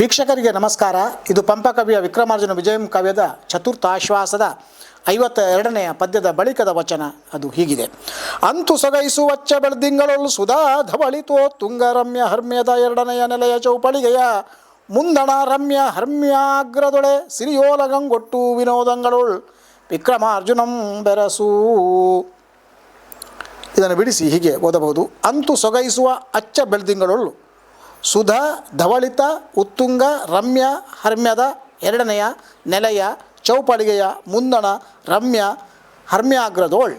ವೀಕ್ಷಕರಿಗೆ ನಮಸ್ಕಾರ. ಇದು ಪಂಪ ಕವಿಯ ವಿಕ್ರಮಾರ್ಜುನ ವಿಜಯಂ ಕಾವ್ಯದ ಚತುರ್ಥಾಶ್ವಾಸದ ಐವತ್ತ ಎರಡನೆಯ ಪದ್ಯದ ಬಳಿಕದ ವಚನ. ಅದು ಹೀಗಿದೆ. ಅಂತು ಸೊಗೈಸುವಚ್ಚ ಬೆಳ್ದಿಂಗಳೊಳು ಸುಧಾ ಧವಳಿತೋ ತುಂಗ ರಮ್ಯ ಹರ್ಮ್ಯದ ಎರಡನೆಯ ನೆಲೆಯ ಚೌಪಳಿಗೆಯ ಮುಂದಣ ರಮ್ಯ ಹರ್ಮ್ಯಾಗ್ರದೊಳೆ ಸಿರಿಯೋಲಗಂಗೊಟ್ಟು ವಿನೋದಂಗಳೊಳ್ ವಿಕ್ರಮಾರ್ಜುನಂ ಬೆರಸು. ಇದನ್ನು ಬಿಡಿಸಿ ಹೀಗೆ ಓದಬಹುದು. ಅಂತು ಸೊಗೈಸುವ ಅಚ್ಚ ಬೆಳ್ದಿಂಗಳೊಳು ಸುಧಾ, ಧವಳಿತ, ಉತ್ತುಂಗ, ರಮ್ಯ, ಹರ್ಮ್ಯದ ಎರಡನೆಯ, ನೆಲೆಯ, ಚೌಪಳಿಗೆಯ ಮುಂದಣ, ರಮ್ಯ, ಹರ್ಮ್ಯಾಗ್ರದೋಳ್.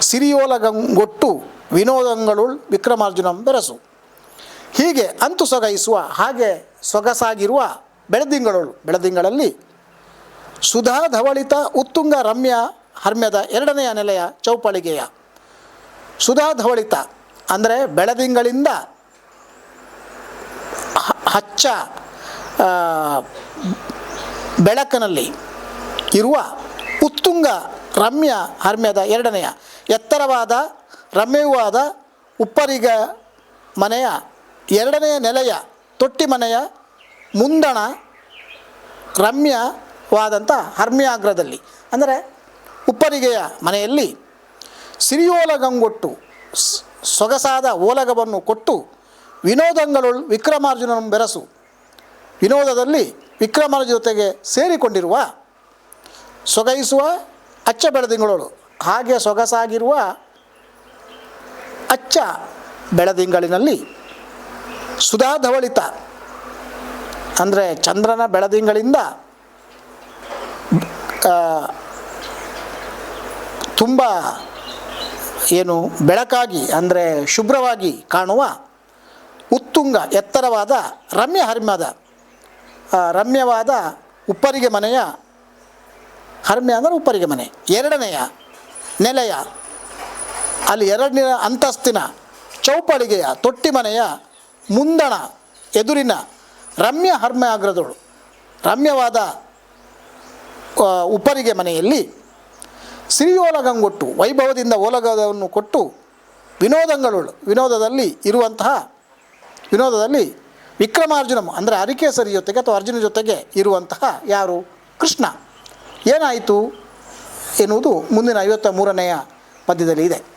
ಸಿರಿಯೋಲಗಂಗೊಟ್ಟು ವಿನೋದಂಗಳುಳ್ ವಿಕ್ರಮಾರ್ಜುನಂ ಬೆರಸು. ಹೀಗೆ ಅಂತು ಸೊಗೈಸುವ, ಹಾಗೆ ಸೊಗಸಾಗಿರುವ ಬೆಳದಿಂಗಳೊಳು, ಬೆಳದಿಂಗಳಲ್ಲಿ. ಸುಧಾ, ಧವಳಿತ, ಉತ್ತುಂಗ, ರಮ್ಯ, ಹರ್ಮ್ಯದ ಎರಡನೆಯ ನೆಲೆಯ, ಚೌಪಳಿಗೆಯ. ಸುಧಾ, ಧವಳಿತ, ಅಂದರೆ ಬೆಳದಿಂಗಳಿಂದ ಹಚ್ಚ ಬೆಳಕಿನಲ್ಲಿ ಇರುವ ಉತ್ತುಂಗ ರಮ್ಯ ಹರ್ಮ್ಯದ ಎರಡನೆಯ ಎತ್ತರವಾದ, ರಮ್ಯವಾದ ಉಪ್ಪರಿಗ ಮನೆಯ ಎರಡನೆಯ ನೆಲೆಯ ತೊಟ್ಟಿ ಮನೆಯ ಮುಂದಣ ರಮ್ಯವಾದಂಥ ಹರ್ಮ್ಯಾಗ್ರದಲ್ಲಿ. ಅಂದರೆ ಉಪ್ಪರಿಗೆಯ ಮನೆಯಲ್ಲಿ ಸಿರಿಯೋಲಗಂಗೊಟ್ಟು ಸೊಗಸಾದ ಓಲಗವನ್ನು ಕೊಟ್ಟು ವಿನೋದಂಗಳೊಳ್ ವಿಕ್ರಮಾರ್ಜುನನ ಬೆರಸು. ವಿನೋದದಲ್ಲಿ ವಿಕ್ರಮಾರ್ಜುನ ಜೊತೆಗೆ ಸೇರಿಕೊಂಡಿರುವ ಸೊಗೈಸುವ ಅಚ್ಚ ಬೆಳದಿಂಗಳು ಹಾಗೆ ಸೊಗಸಾಗಿರುವ ಅಚ್ಚ ಬೆಳದಿಂಗಳಿನಲ್ಲಿ ಸುಧಾಧವಳಿತ ಅಂದರೆ ಚಂದ್ರನ ಬೆಳದಿಂಗಳಿಂದ ತುಂಬ ಏನು ಬೆಳಕಾಗಿ, ಅಂದರೆ ಶುಭ್ರವಾಗಿ ಕಾಣುವ ಉತ್ತುಂಗ, ಎತ್ತರವಾದ ರಮ್ಯ ಹರ್ಮ್ಯದ ರಮ್ಯವಾದ ಉಪ್ಪರಿಗೆ ಮನೆಯ ಹರ್ಮ್ಯ ಅಂದರೆ ಉಪ್ಪರಿಗೆ ಮನೆ, ಎರಡನೆಯ ನೆಲೆಯ, ಅಲ್ಲಿ ಎರಡನೆಯ ಅಂತಸ್ತಿನ ಚೌಪಳಿಗೆಯ ತೊಟ್ಟಿ ಮನೆಯ ಮುಂದಣ ಎದುರಿನ ರಮ್ಯ ಹರ್ಮ್ಯ ಆಗ್ರದಳು. ರಮ್ಯವಾದ ಉಪ್ಪರಿಗೆ ಮನೆಯಲ್ಲಿ ಸಿರಿಯೋಲಗಂಗೊಟ್ಟು ವೈಭವದಿಂದ ಓಲಗವನ್ನು ಕೊಟ್ಟು ವಿನೋದಂಗಳು, ವಿನೋದದಲ್ಲಿ ಇರುವಂತಹ ವಿನೋದದಲ್ಲಿ ವಿಕ್ರಮಾರ್ಜುನಂ, ಅಂದರೆ ಅರಿಕೇಸರಿ ಜೊತೆಗೆ ಅಥವಾ ಅರ್ಜುನ ಜೊತೆಗೆ ಇರುವಂತಹ ಯಾರು? ಕೃಷ್ಣ. ಏನಾಯಿತು ಎನ್ನುವುದು ಮುಂದಿನ ಐವತ್ತ ಮೂರನೆಯ ಪದ್ಯದಲ್ಲಿ ಇದೆ.